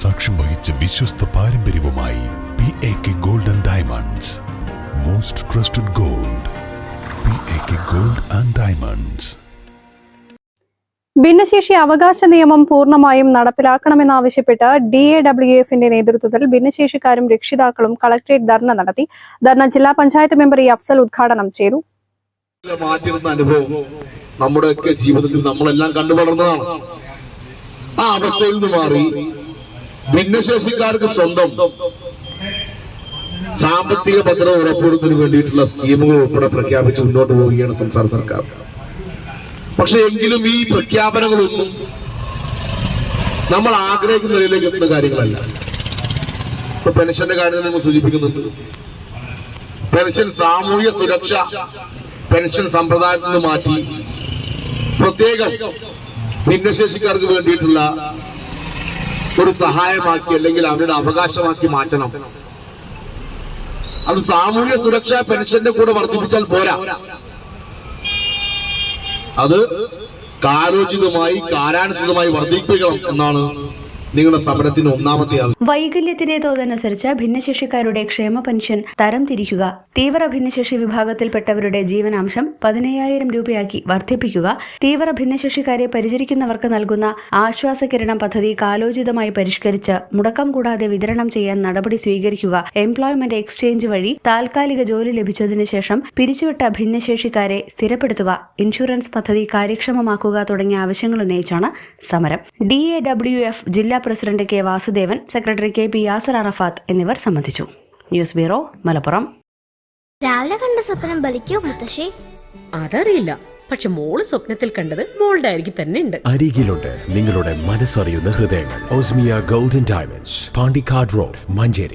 സാക്ഷ്യം വഹിച്ച വിശ്വസ്ത പാരമ്പര്യവുമായി P A K gold and diamonds most trusted gold P A K gold and diamonds ഭിന്നശേഷി അവകാശ നിയമം പൂർണമായും നടപ്പിലാക്കണമെന്നാവശ്യപ്പെട്ട് ഡി എ ഡബ്ല്യു എഫിന്റെ നേതൃത്വത്തിൽ ഭിന്നശേഷിക്കാരും രക്ഷിതാക്കളും കളക്ടറേറ്റ് ധർണ നടത്തി. ധർണ ജില്ലാ പഞ്ചായത്ത് മെമ്പർ ഈ അഫ്സൽ ഉദ്ഘാടനം ചെയ്തു. അനുഭവം നമ്മുടെയൊക്കെ ജീവിതത്തിൽ നമ്മളെല്ലാം കണ്ടു വളർന്നതാണ് ആ അവസ്ഥയിൽ നിന്ന് മാറി ഭിന്നശേഷിക്കാർക്ക് സ്വന്തം സാമ്പത്തിക ഭദ്രത ഉറപ്പുവരുത്തുന്നതിന് വേണ്ടിയിട്ടുള്ള സ്കീമുകൾ ഉൾപ്പെടെ പ്രഖ്യാപിച്ച് മുന്നോട്ട് പോവുകയാണ് സംസ്ഥാന സർക്കാർ. പക്ഷെ എങ്കിലും ഈ പ്രഖ്യാപനങ്ങളൊന്നും നമ്മൾ ആഗ്രഹിക്കുന്ന നിലയിലേക്ക് എത്തുന്ന കാര്യങ്ങളല്ല. ഇപ്പൊ പെൻഷന്റെ കാര്യം നമ്മൾ സൂചിപ്പിക്കുന്നുണ്ട്. പെൻഷൻ സാമൂഹ്യ സുരക്ഷ പെൻഷൻ സമ്പ്രദായത്തിൽ നിന്ന് മാറ്റി പ്രത്യേകം ഭിന്നശേഷിക്കാർക്ക് വേണ്ടിയിട്ടുള്ള ഒരു സഹായമാക്കി അല്ലെങ്കിൽ അവരുടെ അവകാശമാക്കി മാറ്റണം. അത് സാമൂഹ്യ സുരക്ഷാ പെൻഷന്റെ കൂടെ വർദ്ധിപ്പിച്ചാൽ പോരാ. അത് കാലോചിതമായി കാലാനുസൃതമായി വർദ്ധിപ്പിക്കണം എന്നാണ് നിങ്ങളുടെ ഒന്നാമത്തെ വൈകല്യത്തിന്റെ തോതനുസരിച്ച് ഭിന്നശേഷിക്കാരുടെ ക്ഷേമ പെൻഷൻ തരം തിരിക്കുക. തീവ്ര ഭിന്നശേഷി വിഭാഗത്തിൽപ്പെട്ടവരുടെ ജീവനാംശം പതിനയ്യായിരം രൂപയാക്കി വർദ്ധിപ്പിക്കുക. തീവ്ര ഭിന്നശേഷിക്കാരെ പരിചരിക്കുന്നവർക്ക് നൽകുന്ന ആശ്വാസകിരണം പദ്ധതി കാലോചിതമായി പരിഷ്കരിച്ച് മുടക്കം കൂടാതെ വിതരണം ചെയ്യാൻ നടപടി സ്വീകരിക്കുക. എംപ്ലോയ്മെന്റ് എക്സ്ചേഞ്ച് വഴി താൽക്കാലിക ജോലി ലഭിച്ചതിനു ശേഷം പിരിച്ചുവിട്ട ഭിന്നശേഷിക്കാരെ സ്ഥിരപ്പെടുത്തുക. ഇൻഷുറൻസ് പദ്ധതി കാര്യക്ഷമമാക്കുക തുടങ്ങിയ ആവശ്യങ്ങൾ ഉന്നയിച്ചാണ് സമരം. ഡി എ ഡബ്ല്യു എഫ് ജില്ലാ president K Vasudevan secretary K P Yasar Arafat എന്നിവർ സംബന്ധിച്ചു. News bureau Malappuram. രാവിലെ കണ്ട സ്വപ്നം ബലിക്കോ മുത്തശ്ശി? അതറിയില്ല. പക്ഷെ മോൾ സ്വപ്നത്തിൽ കണ്ടത് മോളുടെ അരികിൽ തന്നെ ഉണ്ട്. അരികിലുണ്ട് നിങ്ങളുടെ മനസ്സറിയുന്ന ഹൃദയങ്ങൾ. Osmiya golden diamonds Pandikkad road Manjeri.